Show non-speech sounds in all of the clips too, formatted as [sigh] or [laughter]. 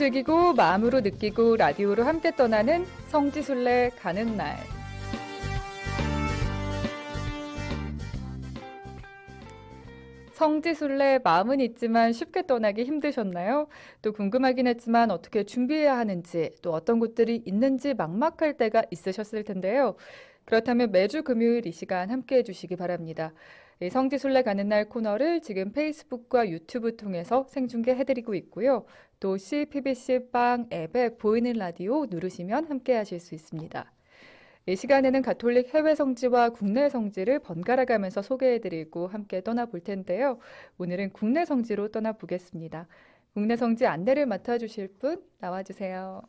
즐기고 마음으로 느끼고 라디오로 함께 떠나는 성지순례 가는 날. 성지순례 마음은 있지만 쉽게 떠나기 힘드셨나요? 또 궁금하긴 했지만 어떻게 준비해야 하는지 또 어떤 곳들이 있는지 막막할 때가 있으셨을 텐데요. 그렇다면 매주 금요일 이 시간 함께 해주시기 바랍니다. 이 성지순례 가는 날 코너를 지금 페이스북과 유튜브 통해서 생중계해드리고 있고요. 또 CPBC 빵 앱에 보이는 라디오 누르시면 함께 하실 수 있습니다. 이 시간에는 가톨릭 해외 성지와 국내 성지를 번갈아 가면서 소개해드리고 함께 떠나볼 텐데요. 오늘은 국내 성지로 떠나보겠습니다. 국내 성지 안내를 맡아주실 분 나와주세요.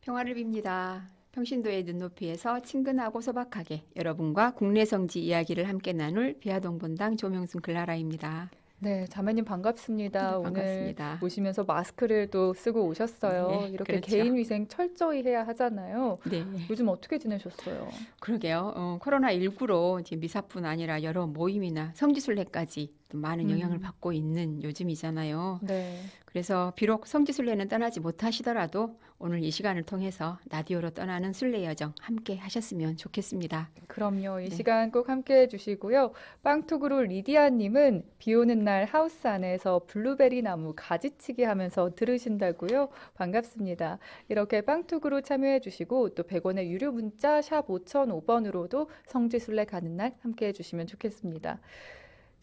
평화를 빕니다. 평신도의 눈높이에서 친근하고 소박하게 여러분과 국내 성지 이야기를 함께 나눌 비아동 본당 조명순 클라라입니다. 네, 자매님 반갑습니다. 네, 오늘 반갑습니다. 오시면서 마스크를 또 쓰고 오셨어요. 네, 이렇게 그렇죠. 개인 위생 철저히 해야 하잖아요. 네, 요즘 어떻게 지내셨어요? 그러게요. 어, 코로나 19로 이제 미사뿐 아니라 여러 모임이나 성지순례까지 또 많은 영향을 음. 받고 있는 요즘이잖아요. 네. 그래서 비록 성지 순례는 떠나지 못하시더라도 오늘 이 시간을 통해서 라디오로 떠나는 순례 여정 함께 하셨으면 좋겠습니다. 그럼요. 이 네. 시간 꼭 함께 해주시고요. 빵톡으로 리디아님은 비 오는 날 하우스 안에서 블루베리 나무 가지치기 하면서 들으신다고요. 반갑습니다. 이렇게 빵톡으로 참여해주시고 또 100원의 유료 문자 샵 5005번으로도 성지 순례 가는 날 함께 해주시면 좋겠습니다.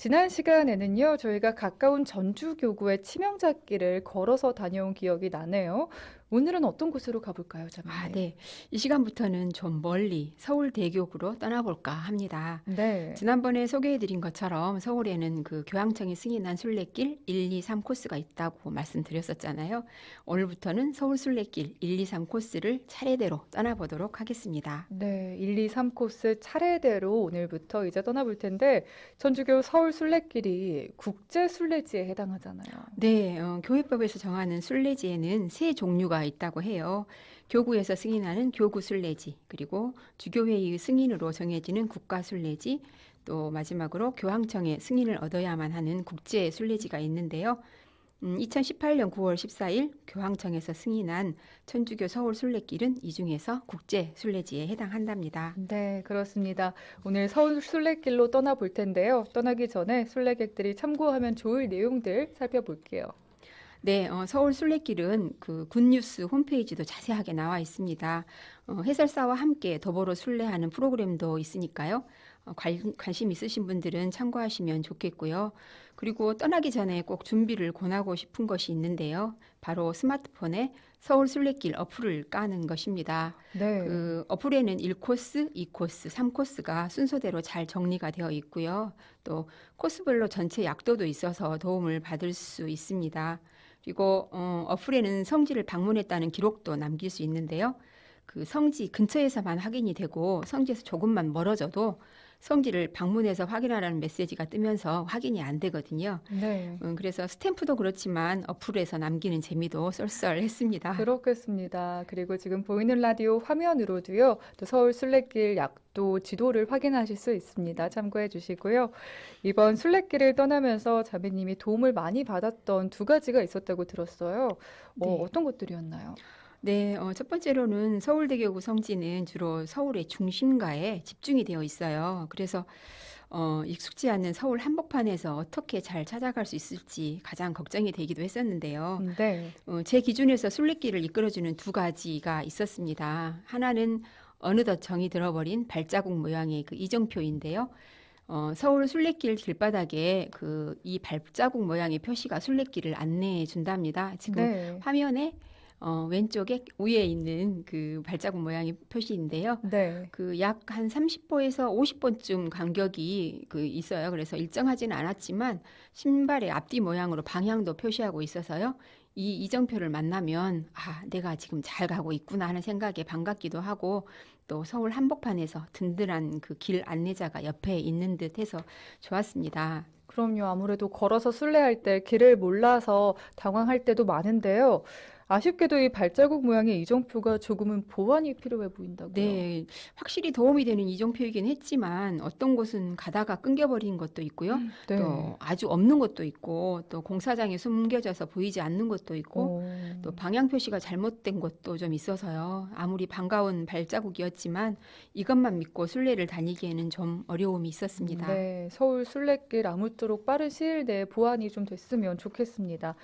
지난 시간에는요, 저희가 가까운 전주교구의 치명잡기를 걸어서 다녀온 기억이 나네요. 오늘은 어떤 곳으로 가볼까요, 자매님? 아, 네. 이 시간부터는 좀 멀리 서울 대교구로 떠나볼까 합니다. 네. 지난번에 소개해드린 것처럼 서울에는 그 교황청이 승인한 순례길 1, 2, 3 코스가 있다고 말씀드렸었잖아요. 오늘부터는 서울 순례길 1, 2, 3 코스를 차례대로 떠나보도록 하겠습니다. 네, 1, 2, 3 코스 차례대로 오늘부터 이제 떠나볼 텐데 전주교 서울 순례길이 국제 순례지에 해당하잖아요. 네, 어, 교회법에서 정하는 순례지에는 세 종류가 있다고 해요. 교구에서 승인하는 교구 순례지, 그리고 주교회의의 승인으로 정해지는 국가 순례지, 또 마지막으로 교황청의 승인을 얻어야만 하는 국제 순례지가 있는데요. 음, 2018년 9월 14일 교황청에서 승인한 천주교 서울 순례길은 이 중에서 국제 순례지에 해당한답니다. 네, 그렇습니다. 오늘 서울 순례길로 떠나볼 텐데요. 떠나기 전에 순례객들이 참고하면 좋을 내용들 살펴볼게요. 네, 어, 서울 순례길은 그 굿뉴스 홈페이지도 자세하게 나와 있습니다. 어, 해설사와 함께 더불어 순례하는 프로그램도 있으니까요. 어, 관, 관심 있으신 분들은 참고하시면 좋겠고요. 그리고 떠나기 전에 꼭 준비를 권하고 싶은 것이 있는데요. 바로 스마트폰에 서울 순례길 어플을 까는 것입니다. 네. 그 어플에는 1코스, 2코스, 3코스가 순서대로 잘 정리가 되어 있고요. 또 코스별로 전체 약도도 있어서 도움을 받을 수 있습니다. 그리고 어, 어플에는 성지를 방문했다는 기록도 남길 수 있는데요. 그 성지 근처에서만 확인이 되고 성지에서 조금만 멀어져도 성지를 방문해서 확인하라는 메시지가 뜨면서 확인이 안 되거든요. 네. 음, 그래서 스탬프도 그렇지만 어플에서 남기는 재미도 쏠쏠했습니다. 그렇겠습니다. 그리고 지금 보이는 라디오 화면으로도요, 또 서울 순례길 약도 지도를 확인하실 수 있습니다. 참고해 주시고요. 이번 순례길을 떠나면서 자매님이 도움을 많이 받았던 두 가지가 있었다고 들었어요. 어, 네. 어떤 것들이었나요? 네, 어, 첫 번째로는 서울대교구 성지는 주로 서울의 중심가에 집중이 되어 있어요. 그래서 어, 익숙지 않는 서울 한복판에서 어떻게 잘 찾아갈 수 있을지 가장 걱정이 되기도 했었는데요. 음, 네. 어, 제 기준에서 순례길을 이끌어 주는 두 가지가 있었습니다. 하나는 어느덧 정이 들어버린 발자국 모양의 그 이정표인데요. 어, 서울 순례길 길바닥에 그 이 발자국 모양의 표시가 순례길을 안내해 준답니다. 지금 네. 화면에 어, 왼쪽에 위에 있는 그 발자국 모양의 표시인데요. 네. 그 약 한 30보에서 50번쯤 간격이 그 있어요. 그래서 일정하지는 않았지만 신발의 앞뒤 모양으로 방향도 표시하고 있어서요. 이 이정표를 만나면 아, 내가 지금 잘 가고 있구나 하는 생각에 반갑기도 하고 또 서울 한복판에서 든든한 그 길 안내자가 옆에 있는 듯 해서 좋았습니다. 그럼요. 아무래도 걸어서 순례할 때 길을 몰라서 당황할 때도 많은데요. 아쉽게도 이 발자국 모양의 이정표가 조금은 보완이 필요해 보인다고요. 네, 확실히 도움이 되는 이정표이긴 했지만 어떤 곳은 가다가 끊겨버린 것도 있고요. 네. 또 아주 없는 것도 있고 또 공사장에 숨겨져서 보이지 않는 것도 있고 어. 또 방향 표시가 잘못된 것도 좀 있어서요. 아무리 반가운 발자국이었지만 이것만 믿고 순례를 다니기에는 좀 어려움이 있었습니다. 네, 서울 순례길 아무쪼록 빠른 시일 내에 보완이 좀 됐으면 좋겠습니다.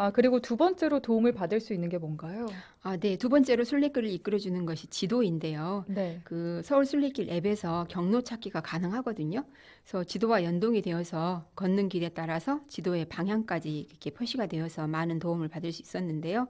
아, 그리고 두 번째로 도움을 받을 수 있는 게 뭔가요? 아, 네. 두 번째로 순례길을 이끌어 주는 것이 지도인데요. 네. 그 서울 순례길 앱에서 경로 찾기가 가능하거든요. 그래서 지도와 연동이 되어서 걷는 길에 따라서 지도의 방향까지 이렇게 표시가 되어서 많은 도움을 받을 수 있었는데요.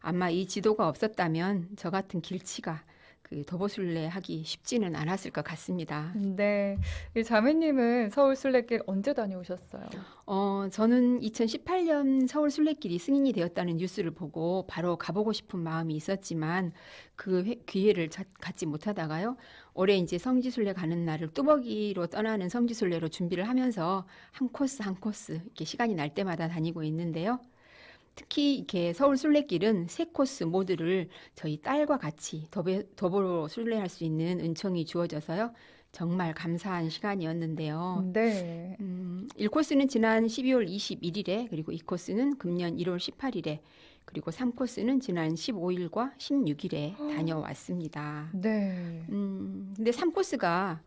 아마 이 지도가 없었다면 저 같은 길치가 그 도보순례 하기 쉽지는 않았을 것 같습니다. 네. 이 자매님은 서울 순례길 언제 다녀오셨어요? 어, 저는 2018년 서울 순례길이 승인이 되었다는 뉴스를 보고 바로 가보고 싶은 마음이 있었지만 그 회- 기회를 자- 갖지 못하다가요. 올해 이제 성지순례 가는 날을 뚜벅이로 떠나는 성지순례로 준비를 하면서 한 코스 한 코스 이렇게 시간이 날 때마다 다니고 있는데요. 특히 이렇게 서울 순례길은 세 코스 모두를 저희 딸과 같이 도보로 순례할 수 있는 은총이 주어져서요. 정말 감사한 시간이었는데요. 네. 음, 1코스는 지난 12월 21일에 그리고 2코스는 금년 1월 18일에 그리고 3코스는 지난 15일과 16일에 다녀왔습니다. 네. 음, 근데 3코스가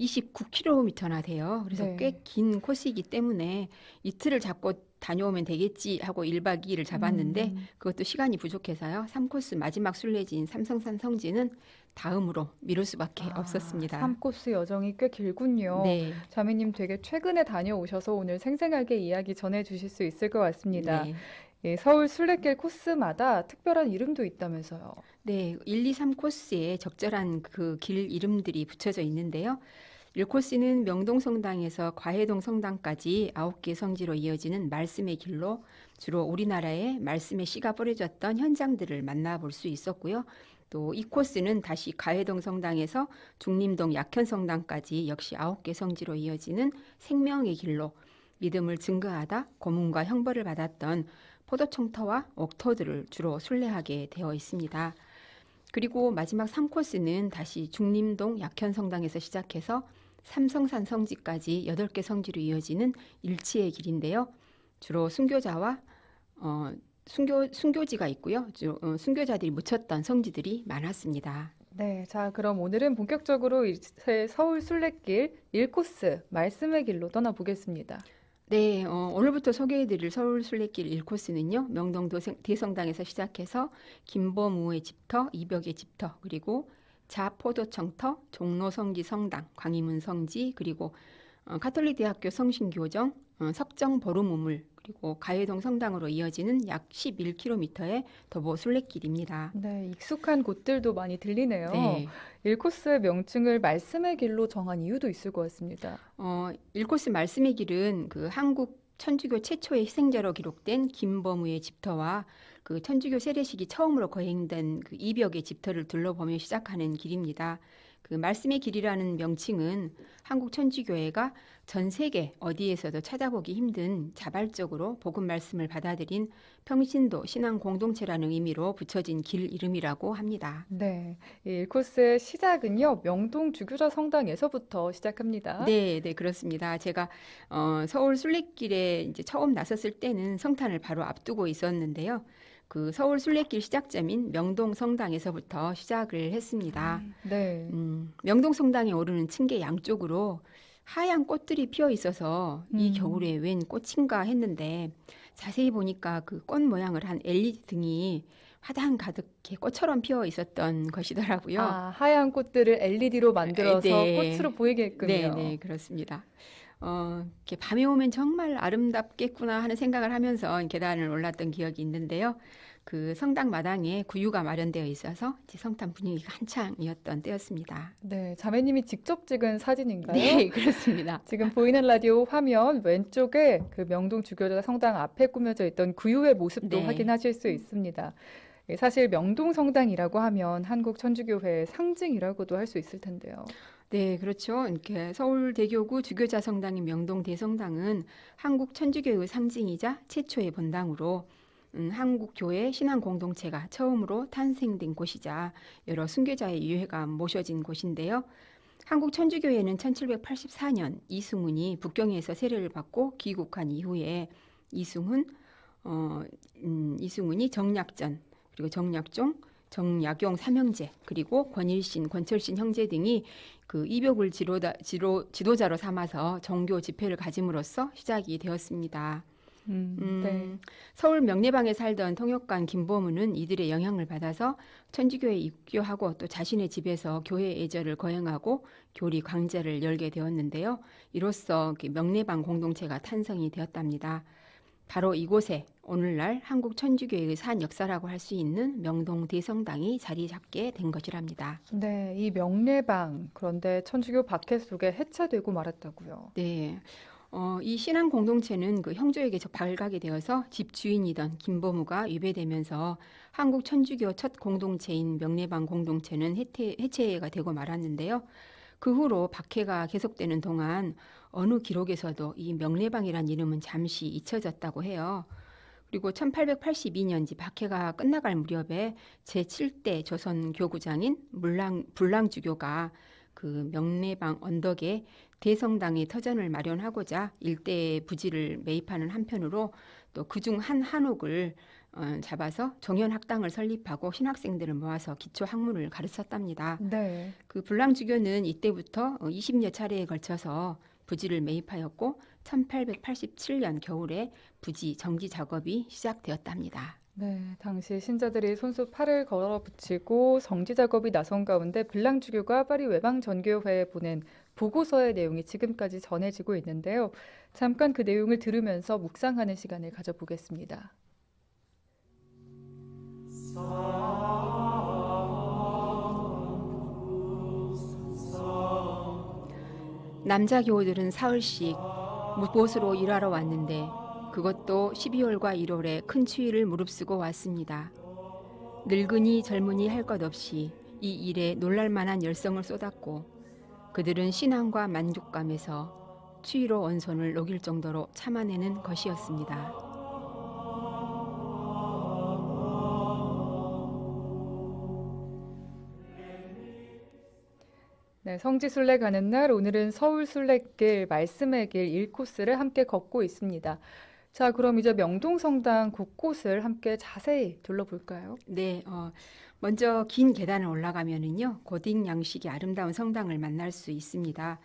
29km나 돼요. 그래서 네. 꽤긴 코스이기 때문에 이틀을 잡고 다녀오면 되겠지 하고 1박 2일을 잡았는데 음, 그것도 시간이 부족해서요. 3코스 마지막 순례지인 삼성산 성지는 다음으로 미룰 수밖에 아, 없었습니다. 3코스 여정이 꽤 길군요. 네. 자매님 되게 최근에 다녀오셔서 오늘 생생하게 이야기 전해 주실 수 있을 것 같습니다. 네. 예, 서울 순례길 코스마다 특별한 이름도 있다면서요. 네, 1, 2, 3 코스에 적절한 그 길 이름들이 붙여져 있는데요. 1코스는 명동성당에서 과해동 성당까지 9개 성지로 이어지는 말씀의 길로 주로 우리나라의 말씀의 씨가 뿌려졌던 현장들을 만나볼 수 있었고요. 또 2코스는 다시 가해동 성당에서 중림동 약현 성당까지 역시 9개 성지로 이어지는 생명의 길로 믿음을 증거하다 고문과 형벌을 받았던 포도청터와 옥터들을 주로 순례하게 되어 있습니다. 그리고 마지막 3코스는 다시 중림동 약현성당에서 시작해서 삼성산 성지까지 8개 성지로 이어지는 일치의 길인데요. 주로 순교자와 어, 순교, 순교지가 있고요. 주, 어, 순교자들이 묻혔던 성지들이 많았습니다. 네, 자, 그럼 오늘은 본격적으로 서울 순례길 1코스 말씀의 길로 떠나보겠습니다. 네, 어, 오늘부터 소개해드릴 서울 순례길 1코스는요. 명동 도성- 대성당에서 시작해서 김보무의 집터, 이벽의 집터, 그리고 자포도청터, 종로성지 성당, 광희문 성지, 그리고 어, 가톨릭 대학교 성신교정, 어, 석정 보름 우물, 그리고 가해동 성당으로 이어지는 약 11km의 도보 순례길입니다. 네, 익숙한 곳들도 많이 들리네요. 네. 1코스의 명칭을 말씀의 길로 정한 이유도 있을 것 같습니다. 어, 1코스 말씀의 길은 그 한국 천주교 최초의 희생자로 기록된 김범우의 집터와 그 천주교 세례식이 처음으로 거행된 그 이벽의 집터를 둘러보며 시작하는 길입니다. 그 말씀의 길이라는 명칭은 한국 천주교회가 전 세계 어디에서도 찾아보기 힘든 자발적으로 복음 말씀을 받아들인 평신도 신앙 공동체라는 의미로 붙여진 길 이름이라고 합니다. 네, 이 1코스의 시작은요, 명동 주교자 성당에서부터 시작합니다. 네, 네, 그렇습니다. 제가 어, 서울 순례길에 이제 처음 나섰을 때는 성탄을 바로 앞두고 있었는데요. 그 서울 순례길 시작점인 명동 성당에서부터 시작을 했습니다. 네. 음, 명동 성당에 오르는 층계 양쪽으로 하얀 꽃들이 피어 있어서 이 음. 겨울에 웬 꽃인가 했는데 자세히 보니까 그 꽃 모양을 한 LED 등이 화단 가득히 꽃처럼 피어 있었던 것이더라고요. 아, 하얀 꽃들을 LED로 만들어서 네. 꽃으로 보이게끔요. 네, 네, 그렇습니다. 어, 이렇게 밤에 오면 정말 아름답겠구나 하는 생각을 하면서 계단을 올랐던 기억이 있는데요. 그 성당 마당에 구유가 마련되어 있어서 이제 성탄 분위기가 한창이었던 때였습니다. 네, 자매님이 직접 찍은 사진인가요? 네, [laughs] 그렇습니다. 지금 보이는 라디오 화면 왼쪽에 그 명동 주교자 성당 앞에 꾸며져 있던 구유의 모습도 네. 확인하실 수 있습니다. 예, 사실 명동 성당이라고 하면 한국 천주교회의 상징이라고도 할 수 있을 텐데요. 네, 그렇죠. 이렇게 서울 대교구 주교자 성당인 명동 대성당은 한국 천주교의 상징이자 최초의 본당으로 음, 한국 교회 신앙 공동체가 처음으로 탄생된 곳이자 여러 순교자의 유해가 모셔진 곳인데요. 한국 천주교회는 1784년 이승훈이 북경에서 세례를 받고 귀국한 이후에 이승훈 어, 음, 이승훈이 정약전 그리고 정약종 정약용 삼형제 그리고 권일신 권철신 형제 등이 그 이벽을 지도자, 지도, 지도자로 삼아서 정교 집회를 가짐으로써 시작이 되었습니다. 음, 음, 네. 서울 명례방에 살던 통역관 김보문은 이들의 영향을 받아서 천주교에 입교하고 또 자신의 집에서 교회 예절을 거행하고 교리 강좌를 열게 되었는데요. 이로써 그 명례방 공동체가 탄생이 되었답니다. 바로 이곳에 오늘날 한국 천주교의 산 역사라고 할 수 있는 명동 대성당이 자리 잡게 된 것이랍니다. 네, 이 명례방 그런데 천주교 박해 속에 해체되고 말았다고요. 네. 어, 이 신앙 공동체는 그 형조에게 저 발각이 되어서 집 주인이던 김보무가 유배되면서 한국 천주교 첫 공동체인 명례방 공동체는 해체, 해체가 되고 말았는데요. 그 후로 박해가 계속되는 동안 어느 기록에서도 이 명례방이란 이름은 잠시 잊혀졌다고 해요. 그리고 1882년지 박해가 끝나갈 무렵에 제7대 조선 교구장인 물랑, 불랑주교가 그 명례방 언덕에 대성당의 터전을 마련하고자 일대의 부지를 매입하는 한편으로 또 그중 한 한옥을 어, 잡아서 정연학당을 설립하고 신학생들을 모아서 기초 학문을 가르쳤답니다. 네. 그 불랑주교는 이때부터 20여 차례에 걸쳐서 부지를 매입하였고 1887년 겨울에 부지 정지 작업이 시작되었답니다. 네, 당시 신자들이 손수 팔을 걸어 붙이고 정지 작업이 나선 가운데 불랑주교가 파리 외방 전교회에 보낸 보고서의 내용이 지금까지 전해지고 있는데요. 잠깐 그 내용을 들으면서 묵상하는 시간을 가져보겠습니다. 남자 교우들은 사흘씩 무보수로 일하러 왔는데 그것도 12월과 1월에 큰 추위를 무릅쓰고 왔습니다. 늙은이 젊은이 할 것 없이 이 일에 놀랄만한 열성을 쏟았고 그들은 신앙과 만족감에서 추위로 원손을 녹일 정도로 참아내는 것이었습니다. 네, 성지 순례 가는 날 오늘은 서울 순례길 말씀의 길 1코스를 함께 걷고 있습니다. 자, 그럼 이제 명동성당 곳곳을 함께 자세히 둘러볼까요? 네, 어, 먼저 긴 계단을 올라가면은요, 고딩 양식의 아름다운 성당을 만날 수 있습니다.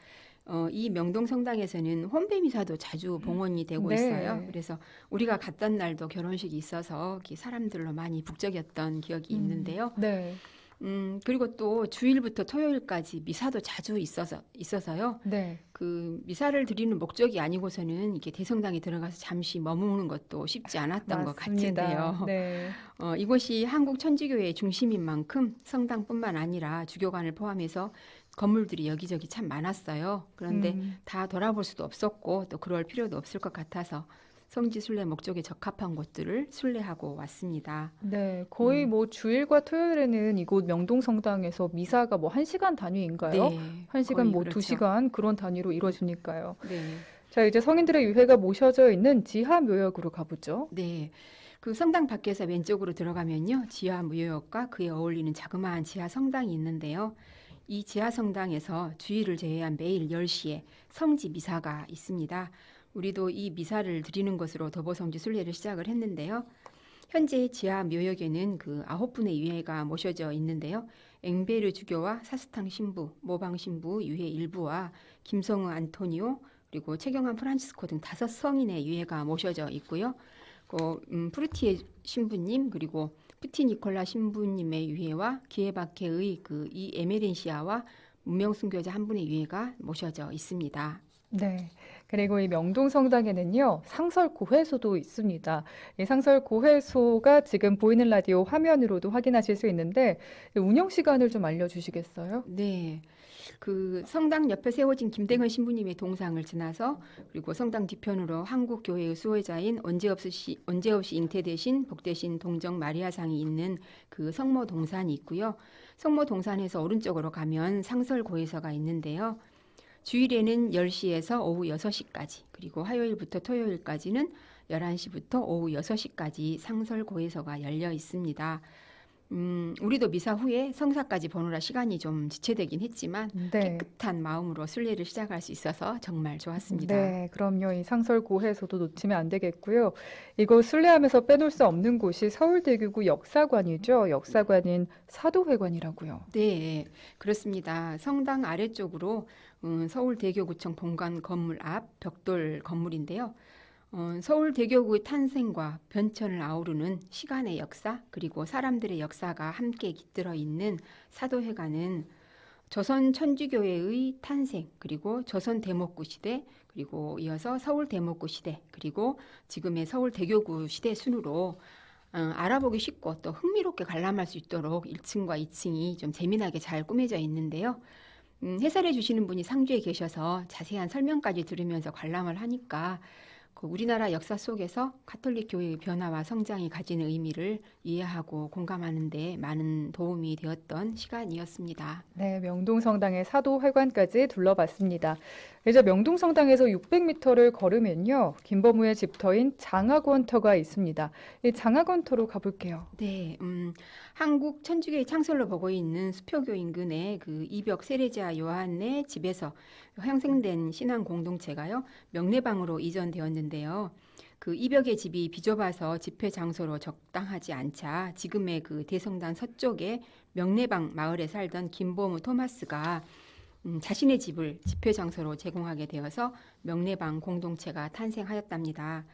어, 이 명동 성당에서는 혼배 미사도 자주 봉헌이 되고 네. 있어요. 그래서 우리가 갔던 날도 결혼식이 있어서 이렇게 사람들로 많이 북적였던 기억이 음. 있는데요. 네, 음, 그리고 또 주일부터 토요일까지 미사도 자주 있어서 있어서요. 네, 그 미사를 드리는 목적이 아니고서는 이렇게 대성당에 들어가서 잠시 머무는 것도 쉽지 않았던 것 맞습니다. 같은데요. 네, [laughs] 어, 이곳이 한국 천주교의 중심인 만큼 성당뿐만 아니라 주교관을 포함해서 건물들이 여기저기 참 많았어요. 그런데 음, 다 돌아볼 수도 없었고 또 그럴 필요도 없을 것 같아서 성지 순례 목적에 적합한 곳들을 순례하고 왔습니다. 네, 거의 음. 뭐 주일과 토요일에는 이곳 명동성당에서 미사가 뭐한 시간 단위인가요? 네, 한 시간 거의 뭐두 그렇죠. 시간 그런 단위로 이루어지니까요. 네, 자, 이제 성인들의 유해가 모셔져 있는 지하 묘역으로 가보죠. 네. 그 성당 밖에서 왼쪽으로 들어가면요. 지하 무효역과 그에 어울리는 자그마한 지하 성당이 있는데요. 이 지하 성당에서 주일을 제외한 매일 10시에 성지 미사가 있습니다. 우리도 이 미사를 드리는 것으로 도보성지 순례를 시작을 했는데요. 현재 지하 묘역에는 그 아홉 분의 유해가 모셔져 있는데요. 앵베르 주교와 사스탕 신부, 모방 신부 유해 일부와 김성우 안토니오 그리고 최경환 프란치스코 등 다섯 성인의 유해가 모셔져 있고요. 그 음, 프루티에 신부님 그리고 푸티 니콜라 신부님의 유해와 기에바케의 그 이 에메렌시아와 문명 순교자 한 분의 유해가 모셔져 있습니다. 네. 그리고 이 명동성당에는요, 상설고해소도 있습니다. 이 상설고해소가 지금 보이는 라디오 화면으로도 확인하실 수 있는데, 운영 시간을 좀 알려주시겠어요? 네. 그 성당 옆에 세워진 김대건 신부님의 동상을 지나서 그리고 성당 뒤편으로 한국 교회의 수호자인 언제없이 언제없이 잉태되신 복되신 동정 마리아상이 있는 그 성모 동산이 있고요. 성모 동산에서 오른쪽으로 가면 상설 고해서가 있는데요. 주일에는 10시에서 오후 6시까지 그리고 화요일부터 토요일까지는 11시부터 오후 6시까지 상설고에서가 열려 있습니다. 음, 우리도 미사 후에 성사까지 보느라 시간이 좀 지체되긴 했지만 네. 깨끗한 마음으로 순례를 시작할 수 있어서 정말 좋았습니다. 네, 그럼요. 이 상설고해에서도 놓치면 안 되겠고요. 이곳 순례하면서 빼놓을 수 없는 곳이 서울대교구 역사관이죠. 역사관인 사도회관이라고요. 네, 그렇습니다. 성당 아래쪽으로 음, 서울대교구청 본관 건물 앞 벽돌 건물인데요. 어, 서울대교구의 탄생과 변천을 아우르는 시간의 역사 그리고 사람들의 역사가 함께 깃들어 있는 사도회관은 조선 천주교회의 탄생 그리고 조선 대목구 시대 그리고 이어서 서울 대목구 시대 그리고 지금의 서울 대교구 시대 순으로 어, 알아보기 쉽고 또 흥미롭게 관람할 수 있도록 1층과 2층이 좀 재미나게 잘 꾸며져 있는데요. 음, 해설해 주시는 분이 상주에 계셔서 자세한 설명까지 들으면서 관람을 하니까 그 우리나라 역사 속에서 가톨릭 교회의 변화와 성장이 가지는 의미를 이해하고 공감하는 데 많은 도움이 되었던 시간이었습니다. 네, 명동성당의 사도회관까지 둘러봤습니다. 이제 명동성당에서 600m를 걸으면요. 김범우의 집터인 장학원터가 있습니다. 이 장학원터로 가볼게요. 네, 음, 한국 천주교의 창설로 보고 있는 수표교 인근의 그 이벽 세례자 요한의 집에서 형성된 신앙 공동체가요 명례방으로 이전되었는데요. 그 이벽의 집이 비좁아서 집회 장소로 적당하지 않자 지금의 그 대성당 서쪽에 명례방 마을에 살던 김보무 토마스가 음, 자신의 집을 집회 장소로 제공하게 되어서 명례방 공동체가 탄생하였답니다.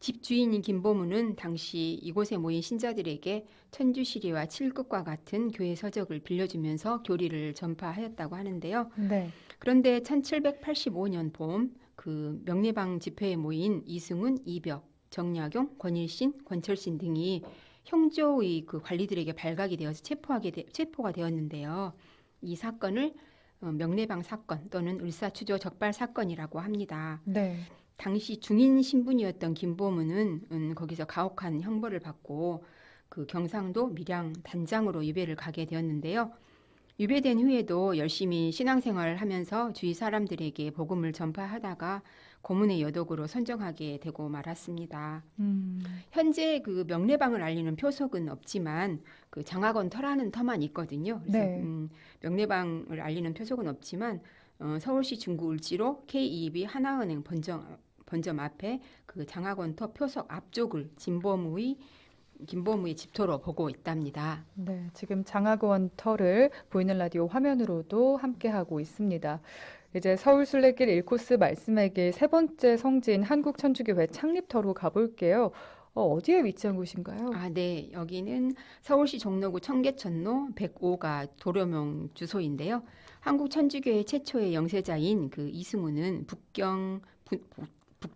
집 주인인 김보무는 당시 이곳에 모인 신자들에게 천주시리와 칠극과 같은 교회 서적을 빌려주면서 교리를 전파하였다고 하는데요. 네. 그런데 1785년 봄 그 명례방 집회에 모인 이승훈, 이벽, 정약용, 권일신, 권철신 등이 형조의 그 관리들에게 발각이 되어서 체포하게 되, 체포가 되었는데요. 이 사건을 어, 명례방 사건 또는 을사추조 적발 사건이라고 합니다. 네. 당시 중인 신분이었던 김보문은 음, 거기서 가혹한 형벌을 받고 그 경상도 밀양 단장으로 유배를 가게 되었는데요. 유배된 후에도 열심히 신앙생활을 하면서 주위 사람들에게 복음을 전파하다가 고문의 여독으로 선정하게 되고 말았습니다. 음, 현재 그 명례방을 알리는 표석은 없지만 그 장학원 터라는 터만 있거든요. 그래서 네. 음, 명례방을 알리는 표석은 없지만 어, 서울시 중구 을지로 K2B 하나은행 본점 본점 앞에 그 장학원 터 표석 앞쪽을 진범우의 김범우의 집터로 보고 있답니다. 네. 지금 장학원 터를 보이는 라디오 화면으로도 함께하고 있습니다. 이제 서울 순례길 1코스 말씀의 길세 번째 성지인 한국천주교회 창립터로 가볼게요. 어, 어디에 위치한 곳인가요? 아, 네. 여기는 서울시 종로구 청계천로 105가 도료명 주소인데요. 한국 천주교회 최초의 영세자인 그 이승우는 북경 북,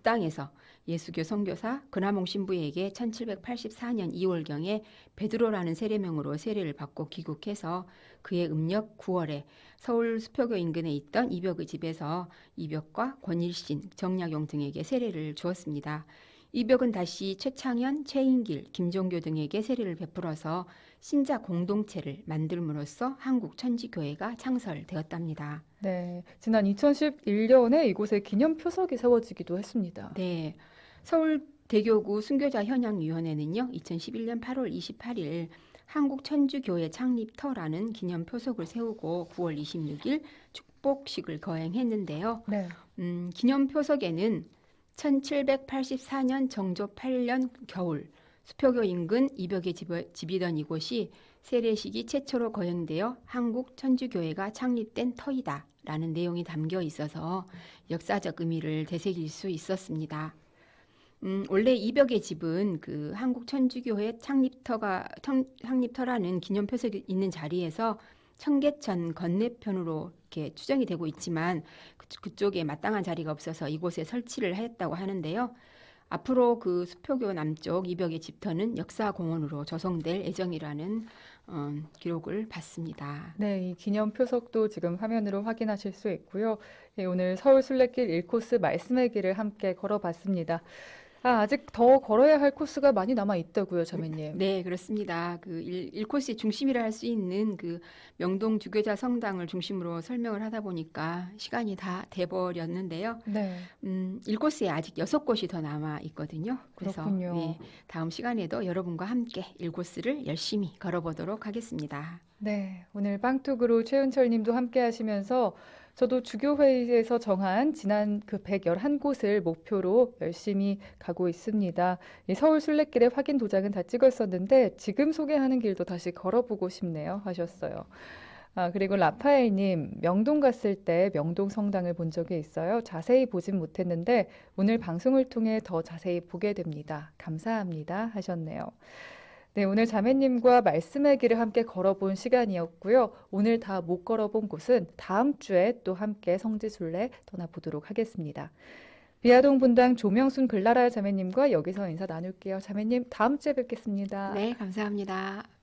북- 북당에서 예수교 선교사 근하몽 신부에게 1784년 2월경에 베드로라는 세례명으로 세례를 받고 귀국해서 그의 음력 9월에 서울 수표교 인근에 있던 이벽의 집에서 이벽과 권일신, 정약용 등에게 세례를 주었습니다. 이벽은 다시 최창현, 최인길, 김종교 등에게 세례를 베풀어서 신자 공동체를 만들므로써 한국 천지교회가 창설되었답니다. 네. 지난 2011년에 이곳에 기념 표석이 세워지기도 했습니다. 네, 서울 대교구 순교자 현양위원회는요, 2011년 8월 28일 한국 천주교회 창립터라는 기념 표석을 세우고 9월 26일 축복식을 거행했는데요. 네. 음, 기념 표석에는 1784년 정조 8년 겨울 수표교 인근 이벽의 집, 집이던 이곳이 세례식이 최초로 거행되어 한국 천주교회가 창립된 터이다 라는 내용이 담겨 있어서 역사적 의미를 되새길 수 있었습니다. 음, 원래 이벽의 집은 그 한국 천주교회 창립터가 청- 창립터라는 기념 표석이 있는 자리에서 청계천 건너편으로 이렇게 추정이 되고 있지만 그, 그쪽에 마땅한 자리가 없어서 이곳에 설치를 하였다고 하는데요. 앞으로 그 수표교 남쪽 이벽의 집터는 역사공원으로 조성될 예정이라는 어, 기록을 받습니다. 네, 이 기념 표석도 지금 화면으로 확인하실 수 있고요. 예, 오늘 서울 순례길 1코스 말씀의 길을 함께 걸어봤습니다. 아, 아직 더 걸어야 할 코스가 많이 남아 있다고요, 자매님. 네, 그렇습니다. 그 일, 일코스의 중심이라 할 수 있는 그 명동 주교자 성당을 중심으로 설명을 하다 보니까 시간이 다 돼버렸는데요. 네. 음, 일코스에 아직 여섯 곳이 더 남아 있거든요. 그래서 그렇군요. 네, 다음 시간에도 여러분과 함께 일코스를 열심히 걸어보도록 하겠습니다. 네, 오늘 빵톡으로 최은철 님도 함께 하시면서 저도 주교회의에서 정한 지난 그 111곳을 목표로 열심히 가고 있습니다. 이 서울 순례길의 확인 도장은 다 찍었었는데 지금 소개하는 길도 다시 걸어보고 싶네요 하셨어요. 아, 그리고 라파엘 님, 명동 갔을 때 명동 성당을 본 적이 있어요. 자세히 보진 못했는데 오늘 방송을 통해 더 자세히 보게 됩니다. 감사합니다 하셨네요. 네, 오늘 자매님과 말씀의 길을 함께 걸어본 시간이었고요. 오늘 다 못 걸어본 곳은 다음 주에 또 함께 성지순례 떠나보도록 하겠습니다. 비아동 분당 조명순 글라라 자매님과 여기서 인사 나눌게요. 자매님, 다음 주에 뵙겠습니다. 네, 감사합니다.